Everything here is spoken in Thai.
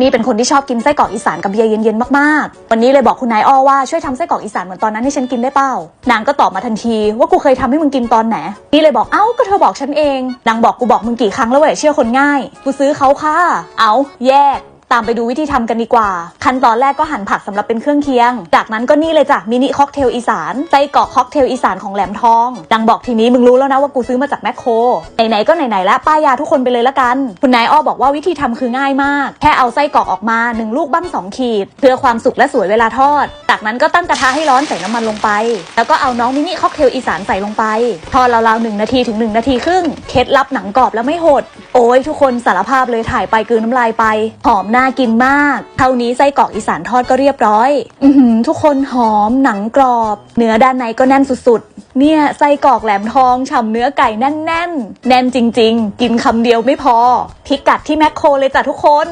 นี่เป็นคนที่ชอบกินไส้กรอกอีสานกับเบียร์เย็นๆมากๆ วันนี้เลยบอกคุณนายอ้อว่าช่วยทำไส้กรอกอีสานเหมือนตอนนั้นให้ฉันกินได้เปล่า นางก็ตอบมาทันทีว่ากูเคยทำให้มึงกินตอนไหน นี่เลยบอกเอ้าก็เธอบอกฉันเอง นางบอกกูบอกมึงกี่ครั้งแล้วเว้ยเชื่อคนง่าย กูซื้อเขาค่ะ เอาแยก ตามไปดูวิธีทำกันดีกว่า ขั้นตอนแรกก็หั่นผักสำหรับเป็นเครื่องเคียง จากนั้นก็นี่เลยจ้ะมินิค็อกเทลอีสานไส้กรอกค็อกเทลอีสานของแหลมทอง ดังบอกทีนี้มึงรู้แล้วนะว่ากูซื้อมาจากแมคโครไหนๆก็ไหนๆแล้วป้ายาทุกคนไปเลยละกัน คุณนายอ้อบอกว่าวิธีทำคือง่ายมาก แค่เอาไส้กรอกออกมาหนึ่งลูกบ้างสองขีด เพื่อความสุกและสวยเวลาทอด จากนั้นก็ตั้งกระทะให้ร้อนใส่น้ำมันลงไป แล้วก็เอาน้องมินิค็อกเทลอีสานใส่ลงไป ทอดราวๆหนึ่งนาทีถึงหนึ่งนาทีครึ่งเคล็ดลับหนังกรอบแล้วไม่หดโอ้ยทุกคนสารภาพเลยถ่ายไปกืนน้ำลายไป หอมน่ากินมาก เท่านี้ไส้กรอกอีสานทอดก็เรียบร้อย อืทุกคนหอมหนังกรอบ เนื้อด้านในก็แน่นสุดๆ เนี่ยไส้กรอกแหลมทองฉ่ำเนื้อไก่แน่นๆ แน่นจริง ๆ กินคำเดียวไม่พอ พิกัดที่แมคโครเลยจ้ะทุกคน